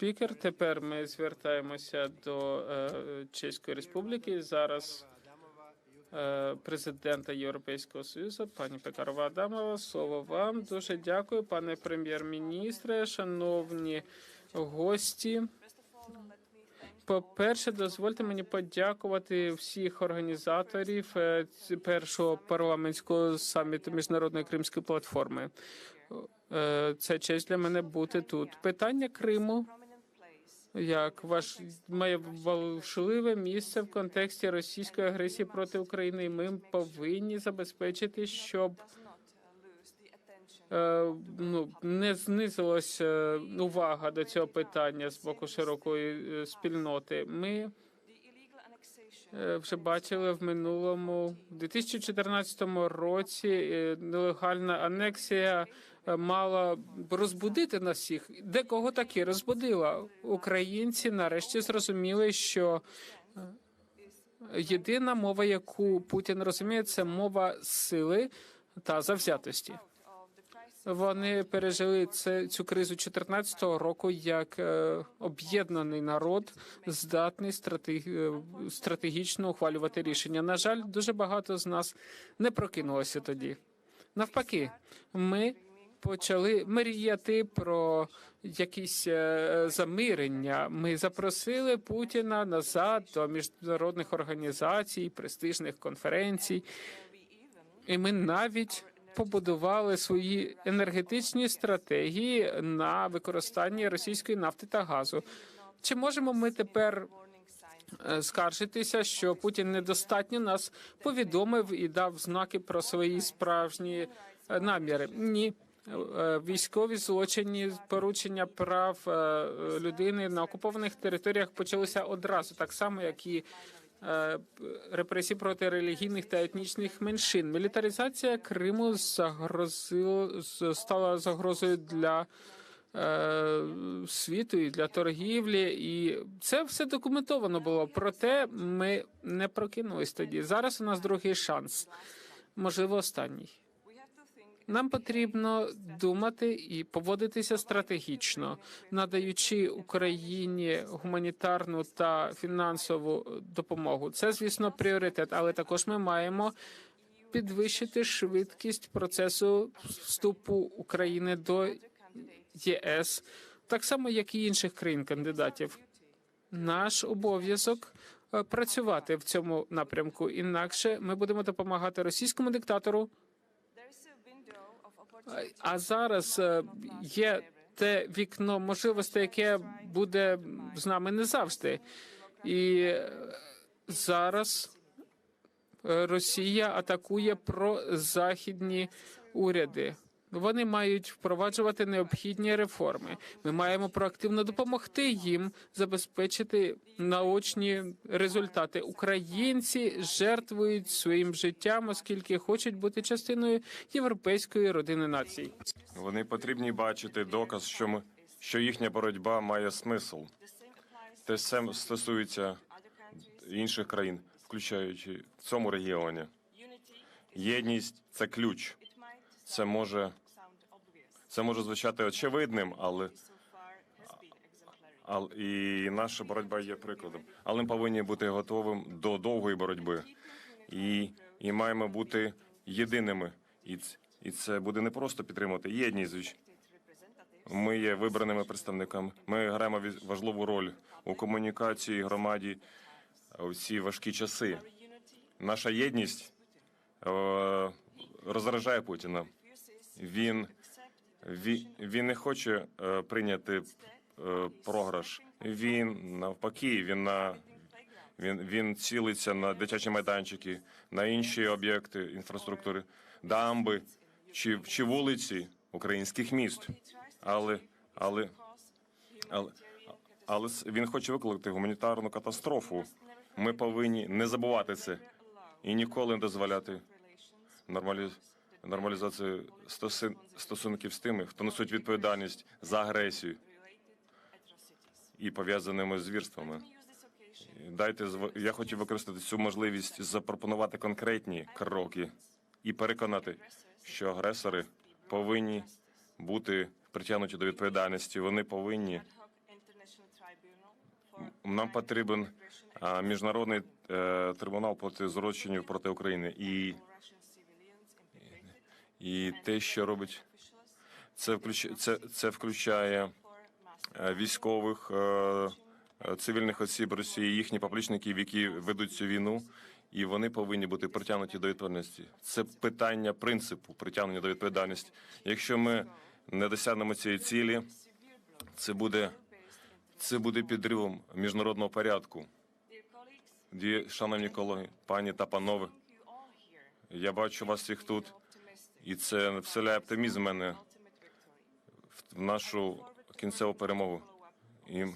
спікер. Тепер ми звертаємося до е, Чеської Республіки. Зараз е, президента Європейського Союзу, пані Пекарова Адамова. Слово вам. Дуже дякую, пане прем'єр-міністре, шановні гості. По-перше, дозвольте мені подякувати всіх організаторів е, першого парламентського саміту міжнародної кримської платформи. Це честь для мене бути тут. Питання Криму як ваш має важливе місце в контексті російської агресії проти України. Ми повинні забезпечити, щоб е, ну не знизилась е, увага до цього питання з боку широкої е, спільноти. Ми вже бачили в минулому в 2014 році нелегальна анексія мала розбудити нас всіх. Декого таки розбудила. Українці нарешті зрозуміли, що е, єдина мова, яку Путін розуміє, це мова сили та завзятості. Вони пережили це цю кризу 2014 року як е, об'єднаний народ, здатний стратег, е, стратегічно ухвалювати рішення. На жаль, дуже багато з нас не прокинулося тоді. Навпаки, ми почали мріяти про якісь е, замирення. Ми запросили Путіна назад до міжнародних організацій, престижних конференцій, і ми навіть побудували свої енергетичні стратегії на використанні російської нафти та газу. Чи можемо ми тепер е, скаржитися, що Путін недостатньо нас повідомив і дав знаки про свої справжні е, наміри? Ні. Е, Військові злочинні порушення прав е, людини на окупованих територіях почалися одразу, так само як і е, репресії проти релігійних та етнічних меншин. Мілітаризація Криму загрозила стала загрозою для е, світу і для торгівлі, і це все документовано було. Проте ми не прокинулись тоді. Зараз у нас другий шанс, можливо, останній. Нам потрібно думати і поводитися стратегічно, надаючи Україні гуманітарну та фінансову допомогу. Це, звісно, пріоритет, але також ми маємо підвищити швидкість процесу вступу України до ЄС, так само як і інших країн-кандидатів. Наш обов'язок е, працювати в цьому напрямку. Інакше ми будемо допомагати російському диктатору. А зараз е, є те вікно можливостей, яке буде з нами не завжди. І е, зараз е, Росія атакує прозахідні уряди. Вони мають впроваджувати необхідні реформи. Ми маємо проактивно допомогти їм забезпечити наочні результати. Українці жертвують своїм життям, оскільки хочуть бути частиною європейської родини націй. Вони потрібні бачити доказ, що ми що їхня боротьба має смисл. Те саме стосується інших країн, включаючи в цьому регіоні. Єдність це ключ. Це може це може звучати очевидним, але ал- і наша боротьба є прикладом. Але ми повинні бути готовим до довгої боротьби і, і маємо бути єдиними. І, і це буде не просто підтримувати єдність. Ми є вибраними представниками. Ми граємо важливу роль у комунікації громаді у ці важкі часи. Наша єдність е, розражає Путіна. Він, він, не хоче е, прийняти е, програш. Він навпаки, він на він, він цілиться на дитячі майданчики, на інші об'єкти інфраструктури, дамби чи, чи вулиці українських міст. Але, але, але, але він хоче викликати гуманітарну катастрофу. Ми повинні не забувати це і ніколи не дозволяти нормалі... нормалізацію стосунків з тими, хто несуть відповідальність за агресію і пов'язаними з звірствами. Дайте я хотів використати цю можливість запропонувати конкретні кроки і переконати, що агресори повинні бути притягнуті до відповідальності. Вони повинні Нам потрібен міжнародний е, трибунал проти злочинів проти України. І, і те, що робить це, включ, це, це включає е, військових, е, е, цивільних осіб Росії, їхні поплічників, які ведуть цю війну, і вони повинні бути притягнуті до відповідальності. Це питання принципу притягнення до відповідальності. Якщо ми не досягнемо цієї цілі, це буде, це буде підривом міжнародного порядку. Шановні колеги, пані та панове, я бачу вас всіх тут, і це вселяє оптимізм мене в нашу кінцеву перемогу. І,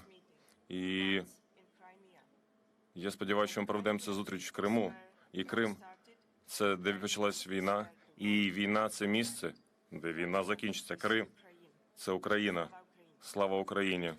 і я сподіваюся, що ми проведемо цю зустріч в Криму. І Крим це де почалась війна, і війна це місце, де війна закінчиться. Крим це Україна. Слава Україні!